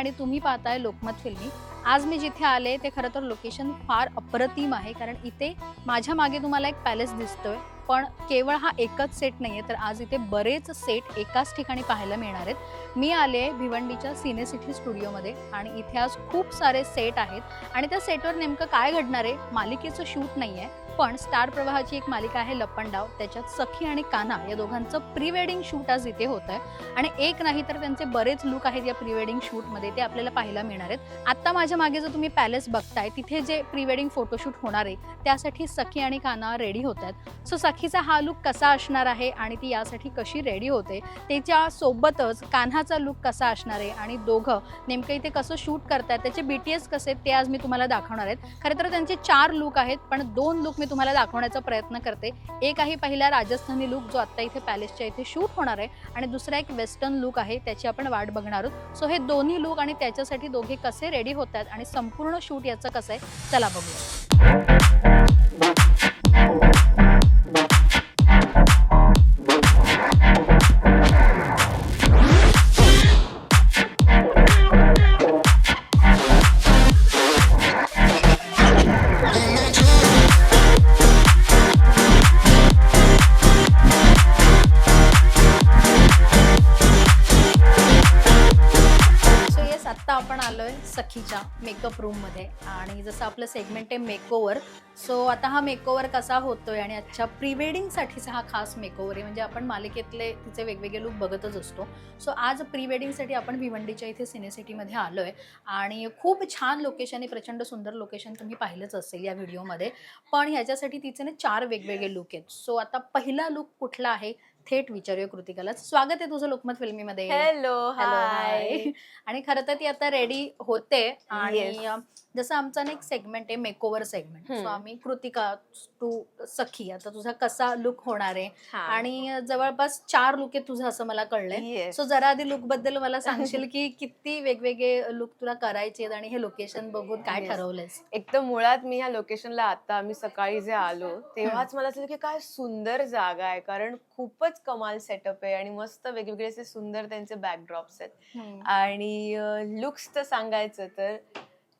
आणि तुम्ही पाहताय लोकमत फिल्मी. आज मी जिथे आले ते खरं तर लोकेशन फार अप्रतिम आहे. कारण इथे माझ्या मागे तुम्हाला एक पॅलेस दिसतोय. पण केवळ हा एकच सेट नाही आहे तर आज इथे बरेच सेट एकाच ठिकाणी पाहायला मिळणार आहेत. मी आले भिवंडीच्या सिने सिटी स्टुडिओमध्ये आणि इथे आज खूप सारे सेट आहेत. आणि त्या सेटवर नेमकं काय घडणार आहे? मालिकेचं शूट नाही आहे पण स्टार प्रवाहाची एक मालिका आहे लपंडाव त्याच्यात सखी आणि कान्हा या दोघांचं प्री वेडिंग शूट आज इथे होत आहे आणि एक नाही तर त्यांचे बरेच लुक आहेत या प्री वेडिंग शूटमध्ये ते आपल्याला पाहायला मिळणार आहेत. आत्ता माझ्या मागे जर तुम्ही पॅलेस बघताय तिथे जे प्री वेडिंग फोटोशूट होणार आहे त्यासाठी सखी आणि कान्हा रेडी होत आहेत सो सखीचा हा लुक कसा असणार आहे आणि ती यासाठी कशी रेडी होते त्याच्या सोबतच कान्हाचा लुक कसा असणार आहे आणि दोघं नेमकं इथे कसं शूट करतात त्याचे बी टी एस कसे आहेत ते आज मी तुम्हाला दाखवणार आहेत. खरं तर त्यांचे चार लुक आहेत पण दोन लुक मी तुम्हाला दाखवण्याचा प्रयत्न करते. एक आहे पहिला राजस्थानी लुक जो आत्ता इथे पॅलेसच्या इथे शूट होणार आहे आणि दुसरा एक वेस्टर्न लुक आहे त्याची आपण वाट बघणार आहोत. सो हे दोन्ही लुक आणि त्याच्यासाठी दोघे कसे रेडी होत आहेत आणि संपूर्ण शूट याचं कसं आहे चला बघूया. आलो आहे सखीच्या मेकअप रूममध्ये आणि जसं आपलं सेगमेंट आहे मेकओवर सो आता हा मेकओवर कसा होतोय आणि आजच्या प्री वेडिंगसाठीचा हा खास मेकओवर आहे म्हणजे आपण मालिकेतले तिचे वेगवेगळे लुक बघतच असतो. सो आज प्री वेडिंगसाठी आपण भिवंडीच्या इथे सिनेसिटीमध्ये आलो आहे आणि खूप छान लोकेशन आहे प्रचंड सुंदर लोकेशन तुम्ही पाहिलंच असेल या व्हिडिओमध्ये पण ह्याच्यासाठी तिचे ना चार वेगवेगळे लुक आहेत. सो आता पहिला लुक कुठला आहे? थेट विचारूया कृतिकाला. स्वागत आहे तुझं लोकमत फिल्मीमध्ये. हॅलो हॅलो हाय आणि खरं तर ती आता रेडी होते आणि जसं आमचा ना एक सेगमेंट आहे मेकओव्हर सेगमेंट सो. आम्ही कृतिका तू सखी आता तुझा कसा लुक होणार आहे? आणि जवळपास चार लुक आहे तुझं असं मला कळलंय. सो जरा आधी लुकबद्दल मला सांगशील की किती वेगवेगळे लुक तुला करायचे आहेत आणि हे लोकेशन बघून काय Yes. ठरवलंयस? एक तर मुळात मी ह्या लोकेशनला आता आम्ही सकाळी जे आलो तेव्हाच मला असं की काय सुंदर जागा आहे कारण खूपच कमाल सेटअप आहे आणि मस्त वेगवेगळे असे सुंदर त्यांचे बॅकड्रॉप्स आहेत. आणि लुक्स तर सांगायचं तर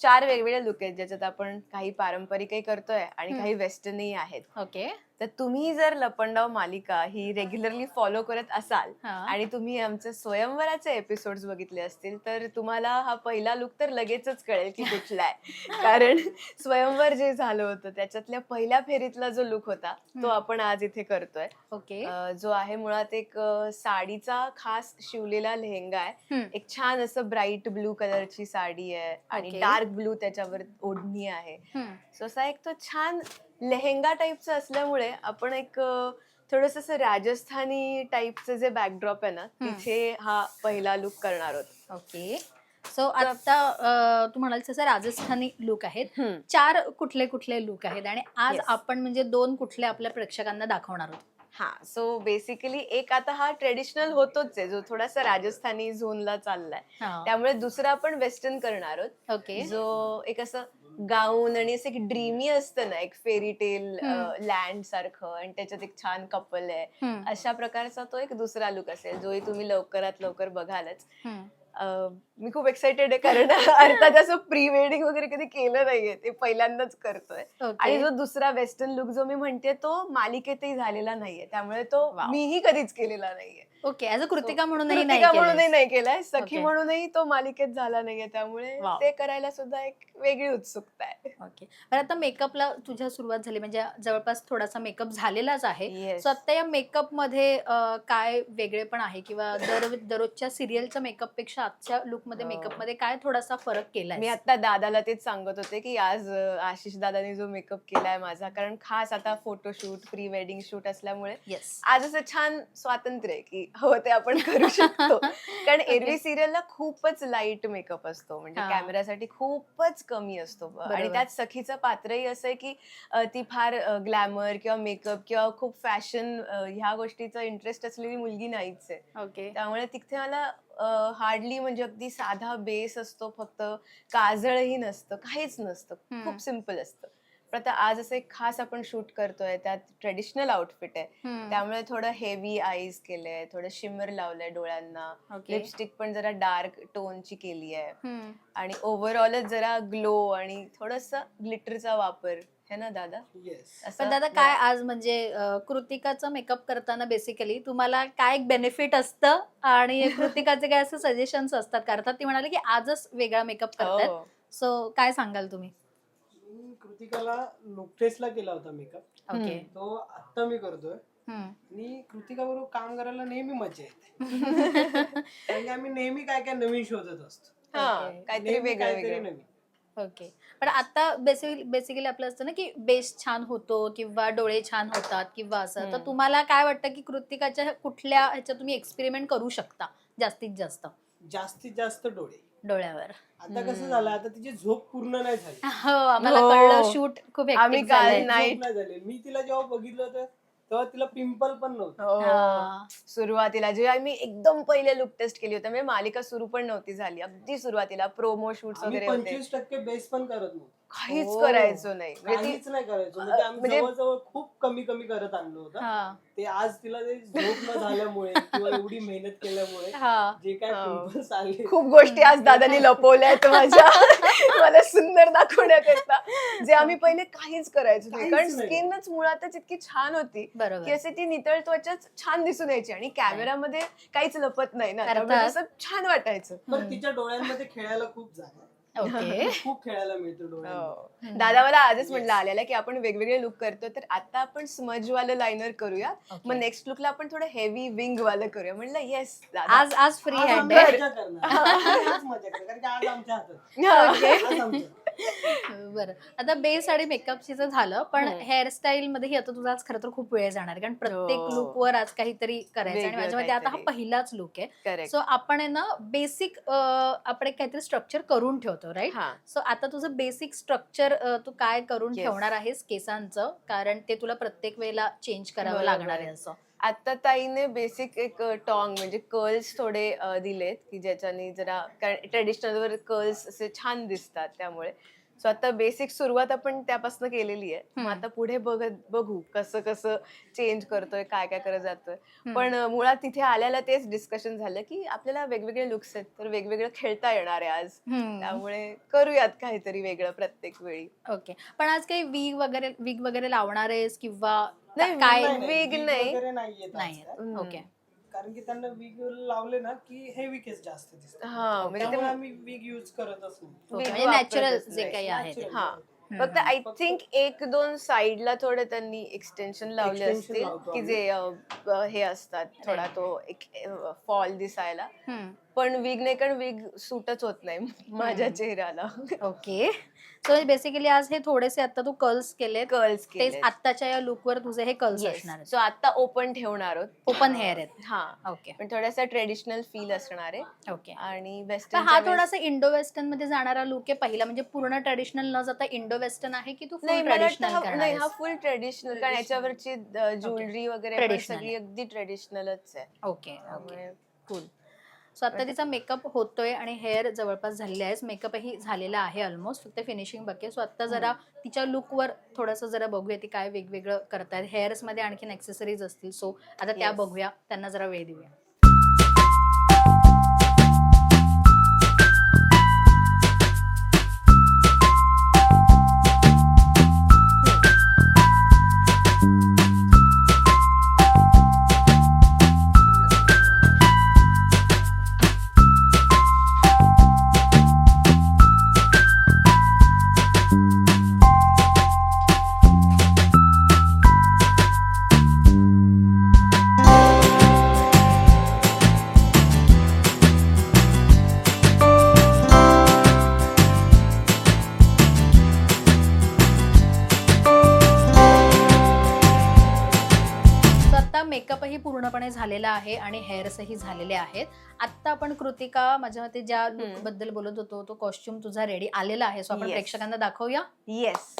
चार वेगवेगळे लुक आहेत ज्याच्यात आपण काही पारंपरिकही करतोय आणि. काही वेस्टर्नही आहेत ओके तर तुम्ही जर लपंडाव मालिका ही रेग्युलरली फॉलो करत असाल आणि तुम्ही आमचे स्वयंवराचे एपिसोड बघितले असतील तर तुम्हाला हा पहिला लुक तर लगेचच कळेल की कुठला आहे कारण स्वयंवर जे झालं होतं त्याच्यातल्या पहिल्या फेरीतला जो लुक होता तो. आपण आज इथे करतोय ओके जो आहे मुळात एक साडीचा खास शिवलेला लेहंगा आहे. एक छान असं ब्राईट ब्लू कलरची साडी आहे आणि. डार्क ब्लू त्याच्यावर ओढणी आहे. सो असा एक तो छान लेहेंगा टाईपचा असल्यामुळे आपण एक थोडस असं राजस्थानी टाईपचं जे बॅकड्रॉप आहे ना. तिथे हा पहिला लुक करणार आहोत ओके सो आता तू म्हणाल तसं राजस्थानी लुक आहेत. चार कुठले कुठले लुक आहेत आणि आज. आपण म्हणजे दोन कुठले आपल्या प्रेक्षकांना दाखवणार आहोत हा सो बेसिकली एक आता हा ट्रेडिशनल होतोच आहे जो थोडासा राजस्थानी झोनला चाललाय. त्यामुळे दुसरा आपण वेस्टर्न करणार आहोत ओके जो एक असं गाऊन आणि असं एक ड्रीमी असतं ना एक फेरी टेल हम्म. लँड सारखं आणि त्याच्यात एक छान कपल आहे. अशा प्रकारचा तो एक दुसरा लुक असेल जोही तुम्ही लवकरात लवकर बघालच. मी खूप एक्साइटेड आहे कारण अर्थात असं प्री वेडिंग वगैरे कधी केलं नाहीये ते पहिल्यांदाच करतोय. आणि जो दुसरा वेस्टर्न लुक जो मी म्हणते तो मालिकेतही झालेला नाहीये. त्यामुळे तो. मीही कधीच केलेला नाहीये. ओके ऍज अ कृतिका म्हणूनही नाही कृतिका म्हणूनही केलंयस. नाही केलाय सखी Okay. म्हणूनही तो मालिकेत झाला नाहीये त्यामुळे Wow. ते करायला सुद्धा एक वेगळी उत्सुकता आहे ओके बरं आता मेकअपला तुझ्या सुरुवात झाली म्हणजे जवळपास थोडासा मेकअप झालेलाच आहे Yes. सो आता या मेकअपमध्ये अं, काय वेगळे पण आहे किंवा दर दररोजच्या सिरियलच्या मेकअपपेक्षा आजच्या लुकमध्ये हो. मेकअपमध्ये काय थोडासा फरक केलाय मी आता दादाला तेच सांगत होते की आज अं, आशिष दादाने जो मेकअप केलाय माझा कारण खास आता फोटोशूट प्री वेडिंग शूट असल्यामुळे येस आज असं छान स्वातंत्र्य आहे की हो ते आपण करू शकतो. कारण एरवी सिरियलला खूपच लाइट मेकअप असतो. म्हणजे. कॅमेऱ्यासाठी खूपच कमी असतो. आणि. त्यात सखीचं पात्रही असं आहे की ती फार ग्लॅमर किंवा मेकअप किंवा खूप फॅशन ह्या गोष्टीचा इंटरेस्ट असलेली मुलगी नाहीच आहे. ओके. त्यामुळे तिथे मला हार्डली म्हणजे अगदी साधा बेस असतो. फक्त काजळही नसतं. काहीच नसतं. खूप सिंपल असतं. पण आता आज असं एक खास आपण शूट करतोय त्यात ट्रेडिशनल आउटफिट आहे. त्यामुळे थोडं हेवी आईज केलंय थोडं शिमर लावलंय डोळ्यांना. लिपस्टिक पण जरा डार्क टोनची केली आहे. आणि ओव्हरऑलच जरा ग्लो आणि थोडस ग्लिटरचा वापर. है ना दादा? पण दादा काय आज म्हणजे कृतिकाचा मेकअप करताना बेसिकली तुम्हाला काय बेनिफिट असतं? आणि कृतिकाचे काय असं सजेशन्स असतात? का अर्थात ती म्हणाली की आजच वेगळा मेकअप करतात. हो. सो काय सांगाल तुम्ही? कृतिकाला नुकतेचला केला होता मेकअप ओके तो आत्ता मी करतोय. आणि कृतिका बरोबर काम करायला नेहमी मजा येते. कारण की आम्ही नेहमी काय काय नवीन शोधत असतो. हा ओके. काहीतरी नेहमी वेगळं काहीतरी वेगळं. नवीन. ओके पण आता बेसिकली बेसिकली आपलं असतं ना की बेस छान होतो किंवा डोळे छान होतात किंवा असं. तर हम्म. तुम्हाला काय वाटतं की कृतिकाच्या कुठल्या ह्याच्यात तुम्ही एक्सपेरिमेंट करू शकता जास्तीत जास्त? जास्तीत जास्त डोळे. डोळ्यावर आता कसं. झालं आता तिची झोप पूर्ण नाही झाली हो आम्हाला हो. कळलं शूट खूप आम्ही hectic काल झालंय. नाही. झाली मी तिला जेव्हा बघितलं होतं तेव्हा तिला पिंपल पण नव्हतं हो. हा. सुरुवातीला जेव्हा आम्ही एकदम पहिले लुक टेस्ट केली होती म्हणजे मालिका सुरू पण नव्हती झाली अगदी सुरुवातीला प्रोमो शूट्स आम्ही वगैरे होते पंचवीस टक्के बेस पण करत नव्हतो काहीच हो. करायचो नाही म्हणजे ती- काहीच नाही करायचो म्हणजे आम्ही म्हणजे- जवळजवळ खूप कमी कमी करत आणलं होतं हा. ते आज तिला ते झोप न झाल्यामुळे किंवा एवढी मेहनत केल्यामुळे हा. जे काय हो. पिंपल्स आले खूप गोष्टी आज दादानी लपवल्या आहेत माझ्या मला सुंदर दाखवण्याकरता जे आम्ही पहिले काहीच करायचो नाही काहीच कारण नाही. स्किनच मुळातच इतकी छान होती की बरोबर असे ती नितळ त्वचाच छान दिसून यायची आणि कॅमेरामध्ये काहीच लपत नाही ना त्यामुळे अर्थात. असं छान वाटायचं पण तिच्या डोळ्यांमध्ये खेळायला खूप जागा आहे. ओके खूप खेळायला मिळतो हो. दादा मला आजच म्हटलं Yes. आलेला की आपण वेगवेगळे लुक करतो तर आता आपण स्मज वालं लायनर करूया. मग नेक्स्ट लुकला आपण थोडं हेवी विंग वालं करूया. म्हणलं येस दादा. आज आज फ्री आज हँड आम्ही आहे मजा करणार. आज मजा करणार कारण की आज आमच्या हातात. आज आमच्या बरं आता बेस आणि मेकअपची तर झालं पण. हेअरस्टाईल मध्येही आता तुझा आज खरं तर खूप वेळ जाणार. कारण प्रत्येक हो. लुक वर आज काहीतरी करायचं आणि माझ्या मते आता हा. पहिलाच लुक आहे सो आपण आहे ना बेसिक आपण एक काहीतरी स्ट्रक्चर करून ठेवतो राईट हा सो आता तुझं बेसिक स्ट्रक्चर तू काय करून. ठेवणार आहेस केसांचं कारण ते तुला प्रत्येक वेळेला चेंज करावं. लागणार आहे असं आता ताईने बेसिक एक टॉंग म्हणजे कर्ल्स थोडे अ, दिलेत की ज्याच्याने जरा कारण वर कर्ल्स असे छान दिसतात त्यामुळे. सो आता बेसिक सुरुवात आपण त्यापासून केलेली आहे. मग. आता पुढे बघत बघू कसं कसं चेंज करतोय काय काय करत जातोय. पण मुळात तिथे आल्याला तेच डिस्कशन झालं की आपल्याला वेगवेगळे लुक्स आहेत तर वेगवेगळं खेळता येणार आहे आज. त्यामुळे करूयात काहीतरी वेगळं प्रत्येक वेळी. ओके पण आज काही वीग वगैरे वीग वगैरे लावणार आहेस किंवा नाही, काय? नाही, नाही. ओके कारण की त्यांना वीग लावले ना की हेवी केस जास्त दिसतात हा म्हणजे त्यामुळे ते आम्ही वीग युज wig म्हणजे नॅचरल जे. काही आहे ते. हा. फक्त आय थिंक एक दोन साइडला थोडे त्यांनी एक्सटेन्शन लावले Extension असतील लावतो की. जे अ, अ, हे असतात थोडा तो एक फॉल दिसायला हम्म. पण विग नाही कारण विग सूटच होत नाही माझ्या. चेहऱ्याला ओके सो बेसिकली आज हे थोडेसे आता तू कर्ल्स केलेत. कर्ल्स तेच आत्ताच्या या लुकवर तुझे हे कर्ल्स असणार आहेत. सो आता ओपन ठेवणार आहोत. ओपन हेअर आहेत. हा. ओके पण थोडासा ट्रेडिशनल फील असणार आहे. ओके आणि वेस्टर्न हा थोडासा इंडो वेस्टर्नमध्ये जाणारा लुक आहे पहिला. म्हणजे पूर्ण ट्रेडिशनल न जाता इंडो वेस्टर्न आहे की तू नाही फुल मला वाटतं ट्रेडिशनल हा- नाही हा करणार फुल ट्रेडिशनल कारण याच्यावरची ज्वेलरी वगैरे पण Traditional सगळी अगदी ट्रेडिशनलच आहे. ओके ओके त्यामुळे कूल सो आता तिचा मेकअप होतोय आणि हेअर जवळपास झालेले आहे. मेकअपही झालेला आहे ऑलमोस्ट फक्त फिनिशिंग बाकी आहे. सो आता जरा तिच्या लुकवर थोडंसं जरा बघूया ती काय वेगवेगळं करतायत. हेअर्समध्ये आणखीन एक्सेसरीज असतील. सो आता त्या. बघूया. त्यांना जरा वेळ देऊया. पूर्णपणे झालेला आहे आणि हेअर्सही झालेले आहेत आता आपण कृतिका माझ्या मते ज्या लुक. बद्दल बोलत होतो तो कॉस्ट्युम तुझा रेडी आलेला आहे सो आपण Yes. प्रेक्षकांना दाखवूया येस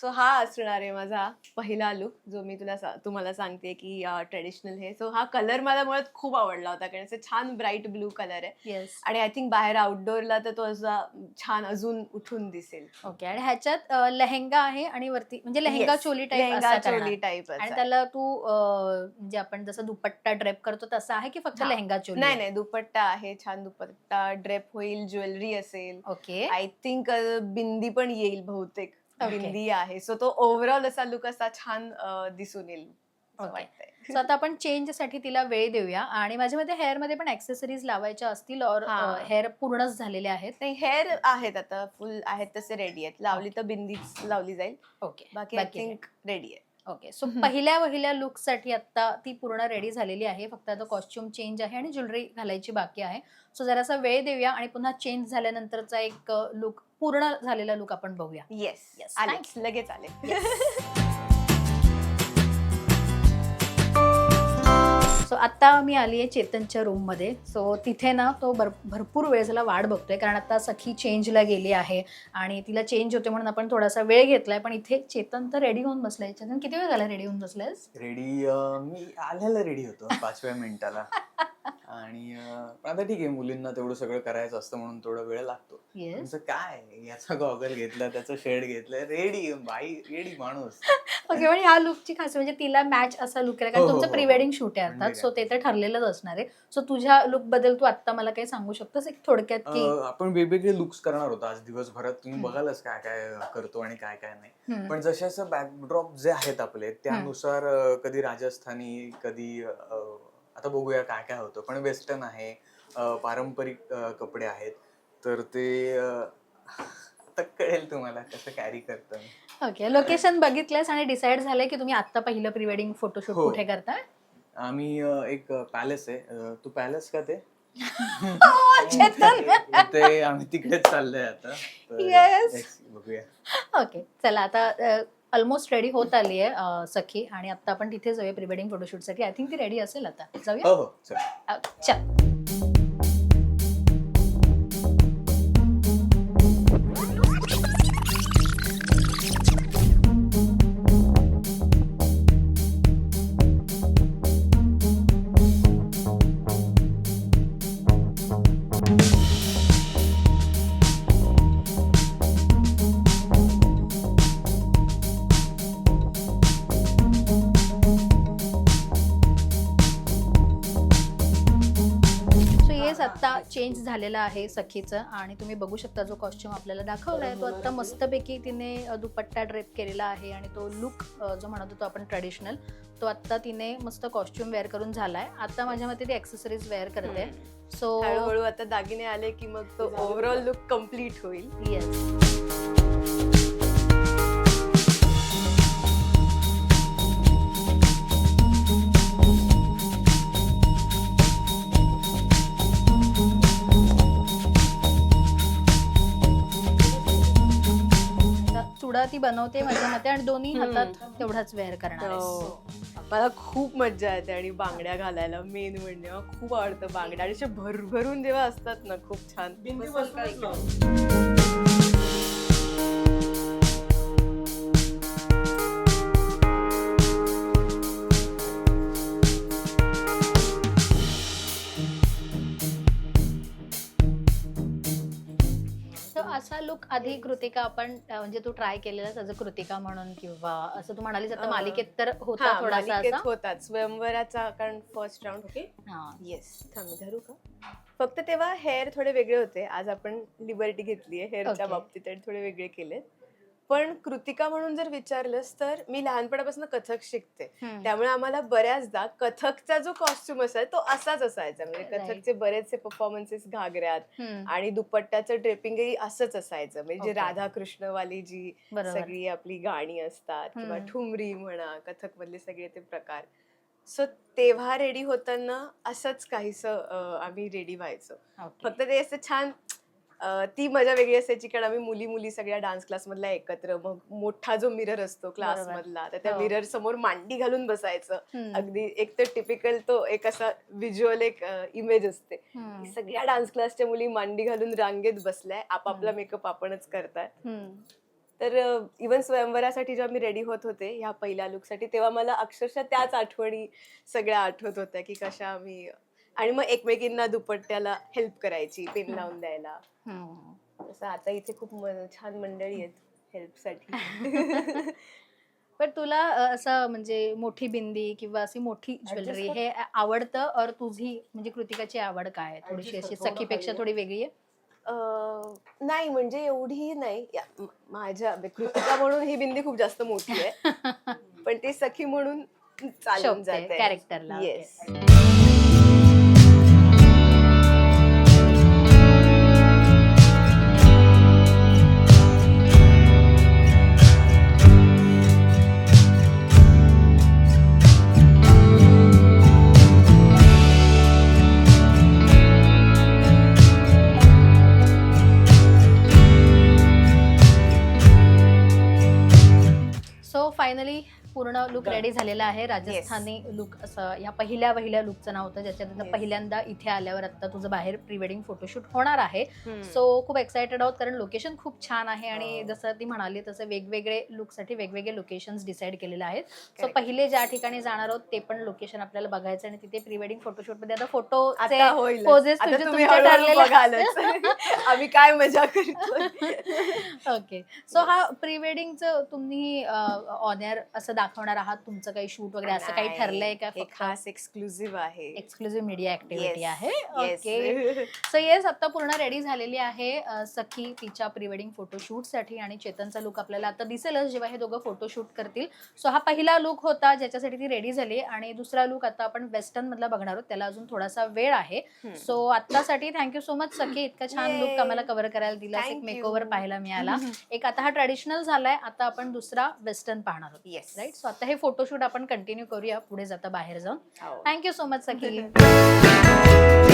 सो हा असणार आहे माझा पहिला लुक जो मी तुला सा- तुम्हाला सांगते की ट्रेडिशनल हे. सो हा कलर मला मुळात खूप आवडला होता कारण असं छान ब्राईट ब्लू कलर आहे. येस आणि आय थिंक बाहेर आउटडोअरला तर तो असा छान अजून उठून दिसेल. ओके आणि ह्याच्यात लेहेंगा आहे आणि वरती म्हणजे लेहेंगा. चोली टाईप लेहंगा चोली टाईप आणि त्याला तू म्हणजे आपण जसं दुपट्टा ड्रेप करतो तसं आहे की फक्त. लेहेंगा चोली नाही नाही दुपट्टा आहे छान दुपट्टा ड्रेप होईल ज्वेलरी असेल. ओके आय थिंक बिंदी पण येईल बहुतेक. बिंदी आहे. सो तो ओव्हरऑल असा लुक असा छान दिसून येईल सो आता आपण चेंजसाठी तिला वेळ देऊया. आणि माझ्या मते हेअरमध्ये पण ऍक्सेसरीज लावायच्या असतील और. हेअर पूर्णच झालेले आहेत. नाही हेअर आहेत आता. फुल आहेत तसे रेडी आहेत. लावली तर बिंदीच लावली जाईल. ओके बाकी आय थिंक रेडी आहे. Okay so. पहिल्या पहिल्या लुकसाठी आता ती पूर्ण रेडी झालेली आहे. फक्त आता कॉस्ट्युम चेंज आहे आणि ज्वेलरी घालायची बाकी आहे. सो जरासा वेळ देऊया आणि पुन्हा चेंज झाल्यानंतरचा एक लुक पूर्ण झालेला लुक आपण बघूया. येस Yes, आले लगेच आले सो आता मी आली आहे चेतनच्या रूममध्ये. सो तिथे ना तो भर भरपूर वेळ झाला वाट बघतोय कारण आता सखी चेंजला गेली आहे आणि तिला चेंज होते म्हणून आपण थोडासा वेळ घेतलाय. पण इथे चेतन तर रेडी होऊन बसलाय. चेतन किती वेळ झाला रेडी होऊन बसलायस? रेडी मी आल्याला रेडी होतो पाचव्या मिनिटाला. आणि पण आता ठीक आहे मुलींना तेवढं सगळं करायचं असतं म्हणून थोडा वेळ लागतो. तुमचं काय याचा गॉगल घेतला त्याचं शेड घेतलं रेडी बाई रेडी माणूस. ओके पण ह्या लुकची खास म्हणजे तिला मॅच असा लुक आहे कारण हो, हो, तुमचं हो, प्री हो. वेडिंग शूट आहे म्हणजे अर्थात सो. ते तर ठरलेलंच असणार आहे. सो तुझ्या लुकबद्दल तू आता मला काही सांगू शकतोस एक थोडक्यात की? अं, आपण वेगवेगळे लुक्स करणार होतो आज दिवसभरात. तुम्ही हम्म. बघालच काय काय करतो आणि काय काय नाही. हम्म, पण जसे असं बॅकड्रॉप जे आहेत आपले त्यानुसार अं, कधी राजस्थानी कधी अं, आता बघूया काय काय होतं. पण वेस्टर्न आहे अं, पारंपरिक अं, कपडे आहेत. तर ते अं, आता कळेल तुम्हाला कसं कॅरी करतं मी. ओके लोकेशन बघितलंयस आणि डिसाईड झालंय की तुम्ही आता पहिलं प्री वेडिंग फोटोशूट हो. कुठे करताय आम्ही अं, एक पॅलेस आहे. अं, तू पॅलेस का ते? चेतन. ते आम्ही तिकडेच चाललोय आता. तर Yes. बघूया. ओके चला आता ऑलमोस्ट रेडी होत आली आहे सखी. आणि आता आपण तिथे जाऊया प्री वेडिंग फोटोशूटसाठी आय थिंक ती रेडी असेल आता. जाऊया? हो हो चल. अ, चल. आत्ता चेंज झालेला आहे सखीचं आणि तुम्ही बघू शकता जो कॉस्ट्युम आपल्याला दाखवला आहे तो आत्ता मस्तपैकी तिने दुपट्टा ड्रेप केलेला आहे आणि तो लुक जो म्हणत होतो आपण ट्रेडिशनल तो आत्ता तिने मस्त कॉस्ट्युम वेअर करून झालाय. आता माझ्या मते ती ऍक्सेसरीज वेअर करते. सो हळूहळू आता दागिने आले की मग तो ओव्हरऑल लुक कंप्लीट होईल. येस ती बनवते माझ्या मते आणि दोन्ही. हातात तेवढाच वेअर करणार आहेस. हो. मला खूप मज्जा येते आणि बांगड्या घालायला मेन म्हणजे मला खूप आवडतं बांगड्या आणि अशा भरभरून जेव्हा असतात ना खूप छान बिंदी मस्त बसूनच लावतात. लाव. असा लुक आधी कृतिका आपण अ, म्हणजे तू ट्राय केलेला त्याचं कृतिका म्हणून किंवा असं तू म्हणालीस आता अ, मालिकेत तर होता हा, थोडासा मालिकेत असा. होतात स्वयंवराचा कारण फर्स्ट राऊंड ओके हा. येस थांब धरू का? फक्त तेव्हा हेअर थोडे वेगळे होते. आज आपण लिबर्टी घेतली आहे हेअरच्या Okay. बाबतीत आणि थोडे वेगळे केले पण कृतिका म्हणून जर विचारलंस तर मी लहानपणापासून कथक शिकते. त्यामुळे आम्हाला बऱ्याचदा कथकचा जो कॉस्ट्युम असायचा तो असाच असायचा म्हणजे. कथकचे बरेचसे परफॉर्मन्सेस घागऱ्यात. आणि दुपट्ट्याचं ड्रेपिंगही असंच असायचं म्हणजे Okay. राधाकृष्णवाली जी सगळी आपली गाणी असतात किंवा. ठुमरी म्हणा कथक मधले सगळे ते प्रकार सो तेव्हा रेडी होताना असंच काहीस आम्ही रेडी व्हायचो. फक्त ते असं छान अं, ती मजा वेगळी असायची कारण आम्ही मुली मुली सगळ्या डान्स क्लास मधल्या एकत्र मग मोठा जो मिरर असतो क्लास बरोबर. मधला तर त्या हो. मिरर समोर मांडी घालून बसायचं हम्म. अगदी एक तर टिपिकल तो एक असा व्हिज्युअल एक इमेज असते हम्म. सगळ्या डान्स क्लासच्या मुली मांडी घालून रांगेत बसल्याय आपापला हम्म. मेकअप आपणच करताय हम्म. तर इवन स्वयंवरासाठी जेव्हा मी रेडी होत होते ह्या पहिल्या लुकसाठी तेव्हा मला अक्षरशः त्याच आठवणी सगळ्या आठवत होत्या की कशा आम्ही आणि मग एकमेकींना दुपट्ट्याला हेल्प करायची पिन. लावून द्यायला. हम्म. तसं आता इथे खूप म- छान मंडळी आहेत हेल्पसाठी पण तुला अ, असं म्हणजे मोठी बिंदी किंवा अशी मोठी ज्वेलरी हे आवडतं और तुझी म्हणजे कृतिकाची आवड काय आहे? थोडीशी अशी थोडं सखीपेक्षा खाली थोडी वेगळी आहे? अं, नाही म्हणजे एवढी नाही. या- म- माझ्या कृतिका म्हणून ही बिंदी खूप जास्त मोठी आहे. पण ती सखी म्हणून चालून शोभते जाते. कॅरेक्टरला येस पूर्ण लुक रेडी झालेला आहे. राजस्थानी लुक असं या पहिल्या पहिल्या लुकचं नाव होतं. ज्याच्यानंतर Yes. पहिल्यांदा इथे आल्यावर आता तुझं बाहेर प्री वेडिंग फोटोशूट होणार आहे. सो खूप एक्सायटेड आहोत कारण लोकेशन खूप छान आहे आणि हो. जसं ती म्हणाली तसं वेगवेगळे लुकसाठी वेगवेगळे लोकेशन डिसाईड केलेले आहेत. So Correct. पहिले ज्या ठिकाणी जाणार आहोत ते पण लोकेशन आपल्याला बघायचं आणि तिथे प्री वेडिंग फोटोशूटमध्ये आता फोटो आता होईल poses आता तुझे तुम्ही तुमचे हळूहळू ठरलेले बघालच. आम्ही काय मजा करतो ओके सो हा प्री वेडिंगचं तुम्ही ऑनर असं दाखवणार आहात? तुमचं काही शूट वगैरे असं काही ठरलंय का खास एक्सक्लुझिव्ह आहे. Exclusive media activity. आहे. ओके सो येस आता पूर्ण रेडी झालेली आहे सखी तिच्या प्री वेडिंग फोटोशूटसाठी आणि चेतनचा लुक आपल्याला आता दिसेलच जेव्हा हे दोघं फोटोशूट करतील. सो हा पहिला लुक होता ज्याच्यासाठी ती रेडी झाली आणि दुसरा लुक आता आपण वेस्टर्न मधला बघणार आहोत. त्याला अजून थोडासा वेळ आहे. So आतासाठी thank you so much Sakhi. इतका छान लुक. आम्हाला कव्हर करायला दिला एक. मेकओव्हर पाहायला मिळाला. एक आता हा ट्रॅडिशनल झालाय आता आपण दुसरा वेस्टर्न पाहणार आहोत. येस राईट सो आता हे फोटोशूट आपण कंटिन्यू करूया. पुढे जाता बाहेर जाऊन. Thank you so much Sakhi.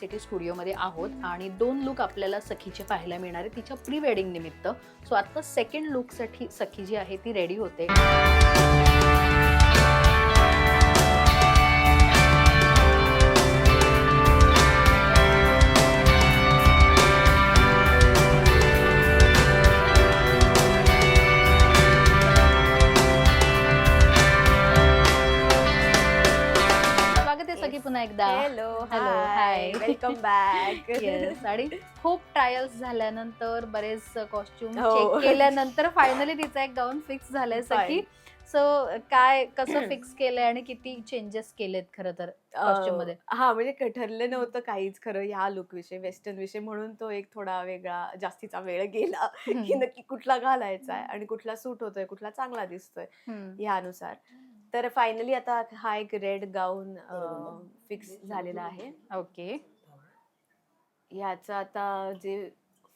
City स्टुडिओमध्ये आहोत आणि दोन लुक आपल्याला सखीचे पाहायला मिळणार आहे तिच्या प्री वेडिंग निमित्त. सो आता सेकंड लुकसाठी सखी जी आहे ती रेडी होते. वेलकम बॅक येस आणि खूप ट्रायल्स झाल्यानंतर बरेच कॉस्ट्युम हो. चेक केल्यानंतर फायनली तिचा एक गाऊन फिक्स झालाय सखी सो काय कसं फिक्स केलंय आणि किती चेंजेस केलेत खरं तर costume मध्ये? हा म्हणजे ठरलं नव्हतं काहीच खरं ह्या लुक विषयी. वेस्टर्न विषय म्हणून तो एक थोडा वेगळा जास्तीचा वेळ गेला की नक्की कुठला घालायचा आहे आणि कुठला सूट होतोय कुठला चांगला दिसतोय हम्म. ह्यानुसार तर फायनली आता हा एक रेड गाऊन फिक्स झालेला आहे. ओके ह्याचं आता जे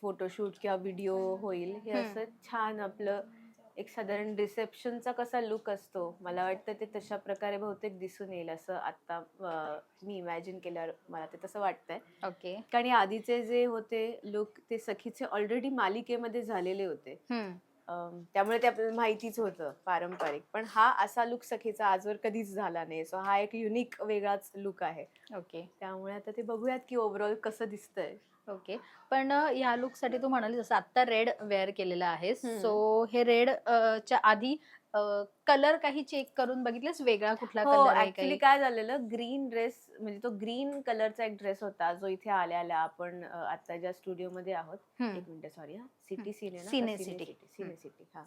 फोटोशूट किंवा व्हिडिओ होईल हे. असं छान आपलं एक साधारण रिसेप्शनचा कसा लुक असतो मला वाटतं ते तशा प्रकारे बहुतेक दिसून येईल असं आता अं, मी इमॅजिन केल्यावर मला ते तसं वाटतंय. ओके कारण या आधीचे जे होते लुक ते सखीचे ऑलरेडी मालिकेमध्ये झालेले होते. अम, त्यामुळे ते आपल्याला माहितीच होतं पारंपरिक. पण हा असा लुक सखीचा आजवर कधीच झाला नाही. सो हा एक युनिक वेगळाच लुक आहे. ओके त्यामुळे आता ते बघूयात की ओव्हरऑल कसं दिसतंय. ओके पण अ, ह्या लुकसाठी तू म्हणाली जसं आता रेड वेअर केलेलं आहेस. हम्म. सो हे रेड च्या आधी कलर काही चेक करून बघितलेस वेगळा कुठला हो कलर ऍक्च्युली काय झालेलं ग्रीन ड्रेस म्हणजे तो ग्रीन कलरचा एक ड्रेस होता जो इथे आल्या आल्या आपण आता ज्या स्टुडिओ मध्ये आहोत. एक मिनिट सॉरी हा city scene cine? City. Cine. City हा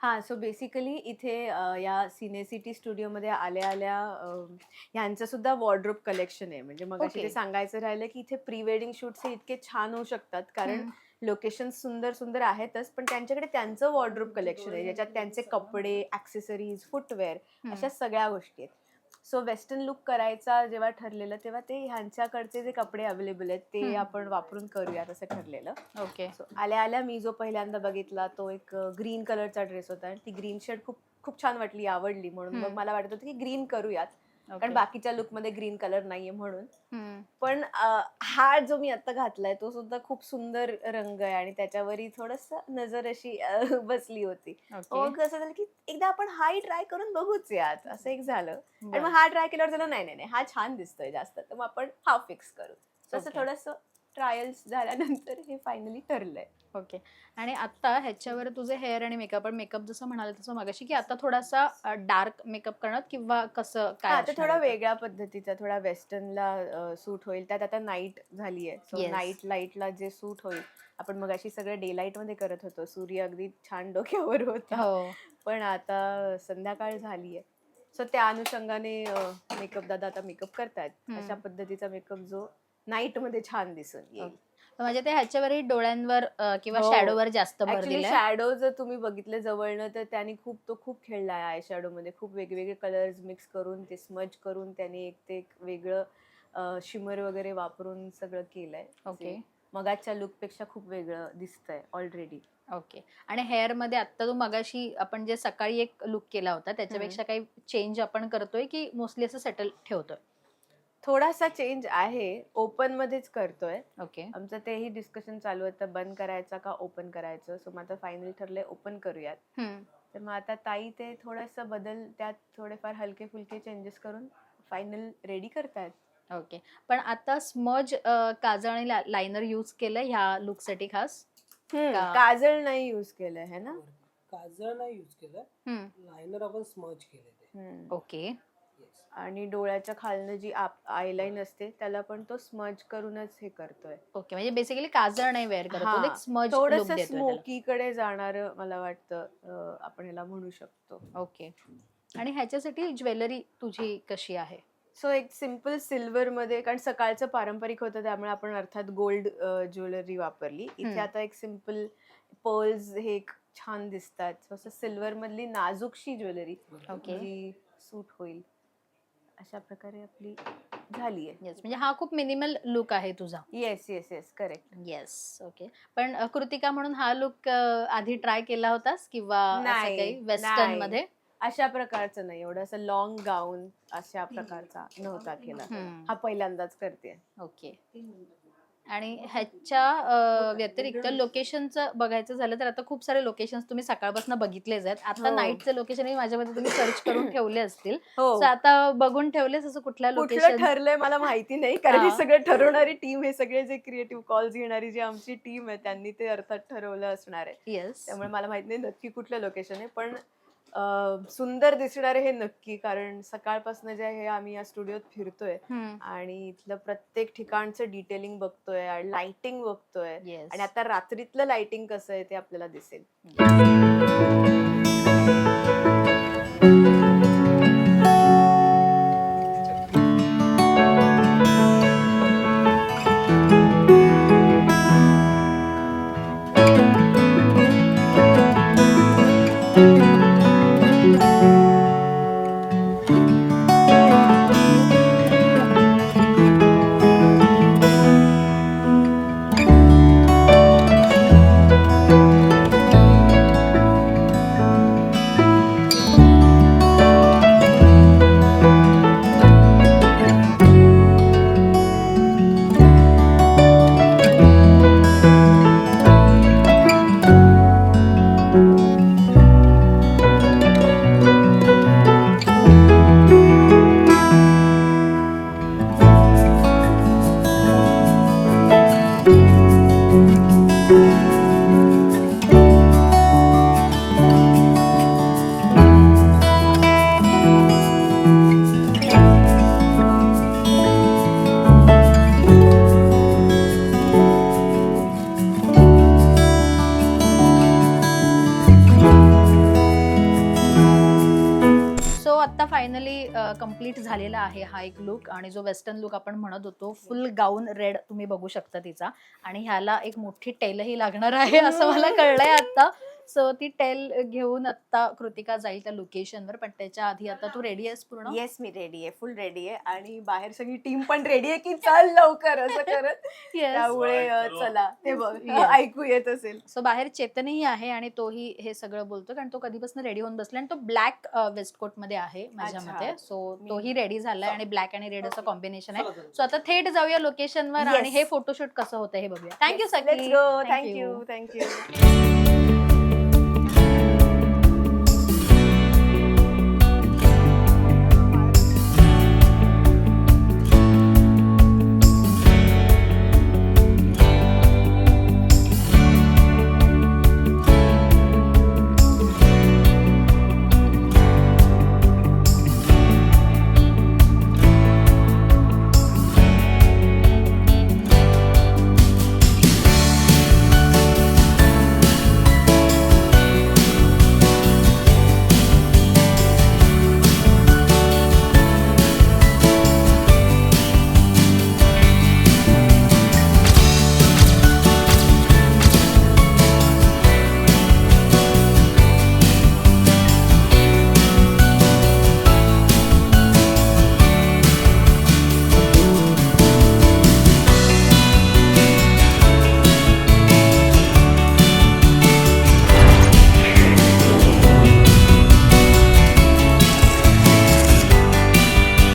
हा सो बेसिकली इथे या सिने सिटी स्टुडिओमध्ये आल्या आल्या ह्यांचं सुद्धा वॉर्ड्रोब कलेक्शन आहे म्हणजे मग. ते सांगायचं राहिलं की इथे प्री वेडिंग शूट्स हे इतके छान होऊ शकतात कारण. लोकेशन सुंदर सुंदर आहेतच पण त्यांच्याकडे त्यांचं वॉर्ड्रोब कलेक्शन आहे ज्याच्यात त्यांचे कपडे ऍक्सेसरीज फुटवेअर. अशा सगळ्या गोष्टी आहेत. सो वेस्टर्न लुक करायचा जेव्हा ठरलेलं तेव्हा ते ह्यांच्याकडचे जे कपडे अवेलेबल आहेत ते. आपण वापरून करूयात असं ठरलेलं. ओके सो आल्या आल्या मी जो पहिल्यांदा बघितला तो एक ग्रीन कलरचा ड्रेस होता. आणि ती ग्रीन शर्ट खूप खूप छान वाटली आवडली म्हणून. मग. मला वाटत होतं की ग्रीन करूयात. कारण. बाकीच्या लुकमध्ये ग्रीन कलर नाहीये म्हणून. पण हा जो मी आता घातलाय तो सुद्धा खूप सुंदर रंग आहे आणि त्याच्यावरही थोडस नजर अशी बसली होती ओके मग असं झालं की एकदा आपण हाही ट्राय करून बघूच यात असं एक झालं आणि. मग हा ट्राय केल्यावर झालं नाही नाही नाही हा छान दिसतोय जास्त तर मग आपण हा फिक्स करू Okay. थोडस ट्रायल्स झाल्यानंतर हे फायनली ठरलंय. ओके. आणि आता ह्याच्यावर तुझे हेअर आणि मेकअप पण मेकअप जसं म्हणाले तसं मगाशी की आता थोडासा डार्क मेकअप करणार किंवा कसं काय आता थोडा? वेगळ्या पद्धतीचा थोडा वेस्टर्नला सूट होईल. त्यात आता नाईट झाली आहे सो. नाईट लाईटला जे सूट होईल आपण मग अशी सगळं डे लाइटमध्ये करत होतो. सूर्य अगदी छान डोक्यावर होता. हो. पण आता संध्याकाळ झाली आहे सो त्या अनुषंगाने मेकअप दादा आता मेकअप करतायत. अशा पद्धतीचा मेकअप जो नाईटमध्ये छान दिसून येईल. म्हणजे ते ह्याच्यावरही डोळ्यांवर अ, किंवा हो. शॅडोवर जास्त भर ऍक्च्युली दिलाय? शॅडो जर तुम्ही बघितले जवळनं तर त्यांनी खूप तो खूप खेळलाय आय शॅडो मध्ये खूप वेगवेगळे कलर्स मिक्स करून ते स्मज करून त्याने एक ते एक वेगळं शिमर वगैरे वापरून सगळं केलंय. ओके. मगाच्या लुकपेक्षा खूप वेगळं दिसतंय ऑलरेडी ओके. आणि हेअरमध्ये आता तू मगाशी आपण जे सकाळी एक लुक केला होता त्याच्यापेक्षा काही चेंज आपण करतोय की मोस्टली असं सेटल ठेवतोय? थोडासा चेंज आहे. ओपन मध्येच करतोय. ओके आमचं तेही डिस्कशन चालू होतं बंद करायचा का ओपन करायचं? सो मग आता फायनली ठरलंय ओपन करूयात. तर मग आता ताई ते थोडंसं बदल त्यात थोडेफार हलके फुलके चेंजेस करून फायनल रेडी करतायत. ओके पण आता स्मज काजळ आणि लायनर यूज केलंय ह्या लुकसाठी खास का- काजळ नाही युज केलंय है ना? काजळ नाही युज केलं लायनर आपण स्मच केले. ओके. आणि डोळ्याच्या खालनं जी आयलाईन असते त्याला पण तो स्मज करूनच हे करतोय. ओके म्हणजे बेसिकली काजळ नाही वेअर करत स्मज थोडस देतोय स्मोकी कडे जाणार मला वाटतं आपण ह्याला म्हणू शकतो. ओके. आणि ह्याच्यासाठी ज्वेलरी तुझी कशी आहे? सो एक सिंपल सिल्वर मध्ये कारण सकाळचं पारंपरिक होतं त्यामुळे आपण अर्थात गोल्ड ज्वेलरी वापरली. इथे. आता एक सिंपल पर्ल्स हे एक छान दिसतात. सिल्वर मधली नाजूकशी ज्वेलरी जी सूट होईल. अशा प्रकारे आपली झाली आहे. येस म्हणजे हा खूप मिनिमल लुक आहे तुझा. Yes yes yes correct yes okay पण अ, कृतिका म्हणून हा लुक आधी ट्राय केला होतास किंवा असं नाही, काही वेस्टर्न नाही. मध्ये? अशा प्रकारचं नाही. एवढं असं लॉंग गाऊन अशा प्रकारचा नव्हता केला. हा पहिल्यांदाच करते ओके आणि ह्याच्या व्यतिरिक्त लोकेशनचं बघायचं झालं तर आता खूप सारे लोकेशन तुम्ही सकाळपासून बघितलेच आहेत. आता हो. नाईटचे लोकेशन माझ्यामध्ये तुम्ही सर्च करून ठेवले असतील. हो. आता बघून ठेवलेस असं कुठल्या कुठलं लोकेशन ठरलंय मला माहिती नाही कारण हे. सगळं ठरवणारी टीम हे सगळे जे क्रिएटिव्ह कॉल्स घेणारी जी आमची टीम आहे त्यांनी ते अर्थात ठरवलं असणार आहे. येस त्यामुळे मला माहीत नाही नक्की कुठलं लोकेशन आहे पण सुंदर दिसणारे हे नक्की कारण सकाळपासून जे हे आम्ही या स्टुडिओत फिरतोय आणि इथलं प्रत्येक ठिकाणचं डिटेलिंग बघतोय लाइटिंग बघतोय. आणि आता रात्रीतलं लाइटिंग कसं आहे ते आपल्याला दिसेल. वेस्टर्न लुक आपण म्हणत होतो फुल गाऊन रेड तुम्ही बघू शकता तिचा. आणि ह्याला एक मोठी टेलही लागणार आहे असं मला कळलंय आता. सो ती टेल घेऊन आता कृतिका जाईल त्या लोकेशनवर पण त्याच्या आधी आता तू रेडी आहेस पूर्ण? येस मी रेडी आहे फुल रेडी आहे. आणि बाहेर सगळी टीम पण रेडी आहे की चल लवकर असं करत. त्यामुळे अ, चला. ते बघ Yes. ऐकू येत असेल. सो बाहेर चेतनही आहे आणि तोही हे सगळं बोलतो कारण तो कधीपासून रेडी होऊन बसला आणि तो ब्लॅक वेस्टकोटमध्ये आहे माझ्या अच्छा. मते. सो मी- तोही रेडी झालाय आणि ब्लॅक आणि रेड असं कॉम्बिनेशन आहे. सो आता थेट जाऊया लोकेशनवर Yes. आणि हे फोटोशूट कसं होतं हे बघूया. थँक्यू लेट्स सगळी गो थँक्यू थँक्यू